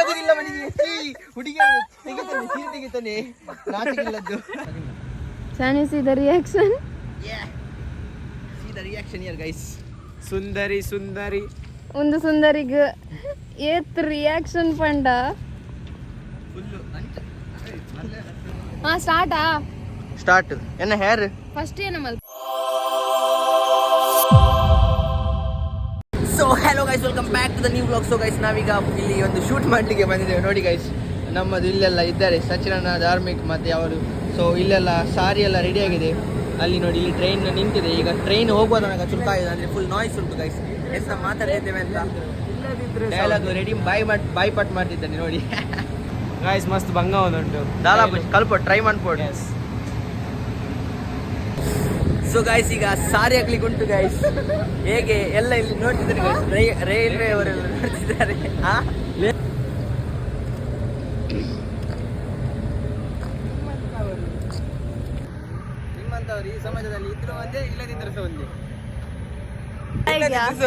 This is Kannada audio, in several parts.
ಆಗುದಿಲ್ಲ ಮನೆಗೆ. ತೆಗಿತಾನೆ ಸೀರೆ ತೆಗಿತಾನೆ. ರಿಯಾಕ್ಷನ್ ರಿಯಾಕ್ಷನ್ ಗೈಸ್ ಸುಂದರಿ ಸುಂದರಿ. ಒಂದು ಸುಂದರಿಗ ಏತ್ ರಿಯಾಕ್ಷನ್ ಪಂಡ. ಹಾ ಸ್ಟಾರ್ಟಾ ಸ್ಟಾರ್ಟ್ ಎನ್ನ ಹೇರ್ ಫಸ್ಟ್ ಏನ so hello guys welcome back to the new blog so guys ನಾವೀಗ ಇಲ್ಲಿ ಒಂದು ಶೂಟ್ ಮಾಡಲಿಕ್ಕೆ ಬಂದಿದ್ದೇವೆ. ನೋಡಿ ಗೈಸ್ ನಮ್ಮದು ಇಲ್ಲೆಲ್ಲ ಇದ್ದಾರೆ. ಸಚಿನನ ಧಾರ್ಮಿಕ್ ಮತ್ತು ಅವರು. ಸೊ ಇಲ್ಲೆಲ್ಲ ಸಾರಿ ಎಲ್ಲ ರೆಡಿ ಆಗಿದೆ. ಅಲ್ಲಿ ನೋಡಿ ಇಲ್ಲಿ ಟ್ರೈನ್ ನಿಂತಿದೆ. ಈಗ ಟ್ರೈನ್ ಹೋಗುವ ತನಕ ಚುರುಕ ಇದೆ ಅಂದ್ರೆ ಫುಲ್ ನಾಯ್ಸ್ ಉಂಟು ಗೈಸ್ ಎಷ್ಟು ಮಾತಾಡ್ತಿದ್ದೇವೆ ಅಂತ. ಡೈಲಾಗ್ ರೆಡಿ ಬಾಯ್ ಮಾಡ್ ಬಾಯ್ ಪಟ್ ಮಾಡ್ತಿದ್ದಾನೆ ನೋಡಿ. ಗಾಯ್ಸ್ ಮಸ್ತ್ ಭಂಗ ಒಂದುಂಟು. ದಾಲಾ ಕಲ್ಪ ಟ್ರೈ ಮಾಡ್ಬೋದು ಸೊ ಗಾಯ್ಸ್ ಈಗ ಸಾರಿ ಹಾಕ್ಲಿಕ್ಕೆ ಉಂಟು ಗಾಯ್ಸ್ ಹೇಗೆ? ಎಲ್ಲ ಇಲ್ಲಿ ನೋಡ್ತಿದ್ದಾರೆ ಗಾಯ್ಸ್ ರೈಲ್ವೆ ಅವರೆಲ್ಲ ನೋಡ್ತಿದ್ದಾರೆ. ಆ? ನಿಮ್ಮಂತವ್ರು ಈ ಸಮಾಜದಲ್ಲಿ ಇದ್ರು ಒಂದೇ ಇಲ್ಲದಿದ್ರು ಸಹ ಒಂದೇ?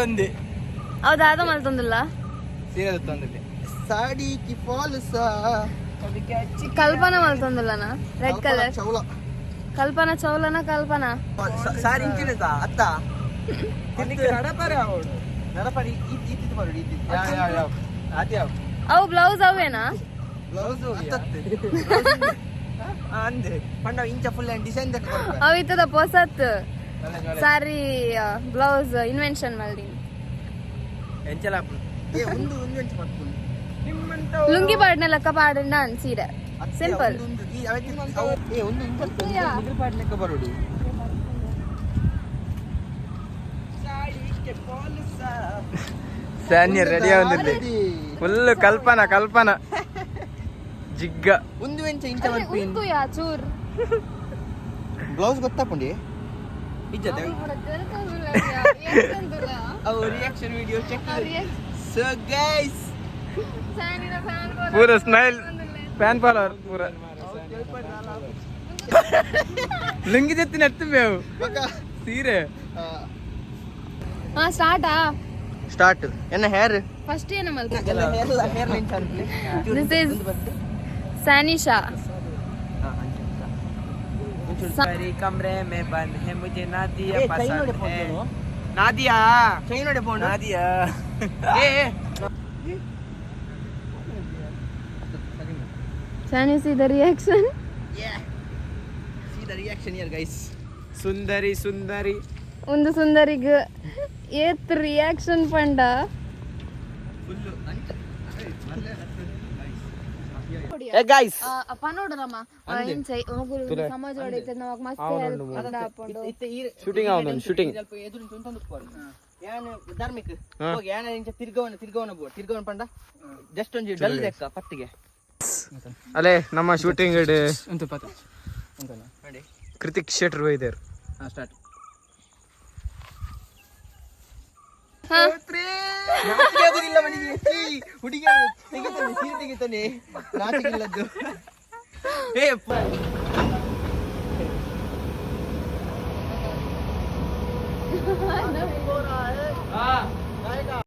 ಒಂದೇ? ಹೌದಾ ಅದು ಮಲ್ತೊಂದಿಲ್ಲ ಸೀರೆ ತಂದಿದ್ದೆ ಸಾಡಿ ಕಿ ಫಾಲ್ ಕಲ್ಪನಾ ಮಲ್ತೊಂದಿಲ್ಲನ ರೆಡ್ ಕಲರ್ ಚೌಲ ಕಲ್ಪನಾ ಚೌಲನ ಕಲ್ಪನಾ. ಸಾರಿ ಇಂಚಿನದ ಅತ್ತ? ನಡಪರೆ ಅವಳು. ನಡಪರಿ ಇತ್ತಿತ್ತು ಯಾ ಯಾ ಅದೇ ಯಾವ ಅವು ಬ್ಲೌಸ್ ಅವೇನಾ? ಬ್ಲೌಸ್ ಅಂದೆ. ಪಂಡ ಇಂಚ ಫುಲ್ ಡಿಸೈನ್ ಅವು ಇತ್ತದ ಪೊಸತ್. ಸಾರಿ ಬ್ಲೌಸ್ ಇನ್ವೆನ್ಷನ್ ಮಾಡಿ ಎಂಚಲ ಏ ಒಂದು ಒಂದು ಎಂಚ ಮಾಡ್ಕೊಂಡು. ನಿಮ್ಮಂತ ಲುಂಗಿ ಪಾಡ್ನ ಲೆಕ್ಕ ಪಾಡಂಡ ಅನ್ಸೀರೆ ಏ ಒಂದು ಪಾಡ್ ಲೆಕ್ಕ ಬರೋಡಿ ಸ್ಯಾನ್ಯ ರೆಡಿ ಆಗುದಿಲ್ಲ ಫುಲ್ ಕಲ್ಪನ ಕಲ್ಪನ ಜಿಗ್ಗ ಒಂದು ವೆಂಚ ಇಂಚ ಉಂಟು ಯಾ ಚೂರ್ ಬ್ಲೌಸ್ ಗೊತ್ತಾಪುಂಡಿ ಇಜ್ಜತೆ ಅವು reaction video check so guys ಪೂರ ಸ್ಮೈಲ್ ಫ್ಯಾನ್ ಫಾಲೋವರ್ ಪೂರ ಲುಂಗಿ ಜೊತೆ ಎತ್ತು ಮೇವು ಸೀರೆ ಹಾ ಸ್ಟಾರ್ಟಾ ಸ್ಟಾರ್ಟ್ ಎನ್ನ ಹೇರ್ ಫಸ್ಟ್ ಏನ ಮಲ್ ಎಲ್ಲ hair hair line Charlie This is Sanisha सारी कमरे में बंद है मुझे नादिया ए, कहीं नोड़े पसंद है phone Nadia ಚೈ Can you see the reaction? Yeah. See the reaction here, guys. Sundari, Sundari. ಒಂದು ಸುಂದರಿಗೆ ಏತ್ ರಿಯಾಕ್ಷನ್ ಪಂಡ ಗೈಸ್ ಅಪ್ಪ ನೋಡ್ರಮ್ಮ ಇಂಚೆ ಹೋಗುರು ಸಮಾಜ ಹೊಡಿತೆ ನಾವು ಮಸ್ತ್ ಹೆಲ್ಪ್ ಹಾಕೊಂಡು ಶೂಟಿಂಗ್ ಆವೊಂದು ಶೂಟಿಂಗ್ ಸ್ವಲ್ಪ ಎದುರು ತುಂತೊಂದು ಕೊಡಿ ಯಾನ ಧಾರ್ಮಿಕ ಹೋಗಿ ಯಾನ ಇಂಚೆ ತಿರ್ಗವನ ತಿರ್ಗವನ ಬೋ ತಿರ್ಗವನ ಪಂಡ ಜಸ್ಟ್ ಒಂಜಿ ಡಲ್ ಲೆಕ್ಕ ಪತ್ತಿಗೆ ಅಲೆ ನಮ್ಮ ಶೂಟಿಂಗ್ ಕೃತಿಕ್ ಶೆಟ್ರ್ ಇದ್ದಾರೆ ಸ್ಟಾರ್ಟ್ ಹಾ. ನಾಚಿಕೆ ಆಗುದಿಲ್ಲ ಮನೆಗೆ ಹುಡುಗಿಯರು ತೆಗಿತಾನೆ ಸೀರೆ ತೆಗಿತಾನೆ ಇಲ್ಲದ್ದು. ಏ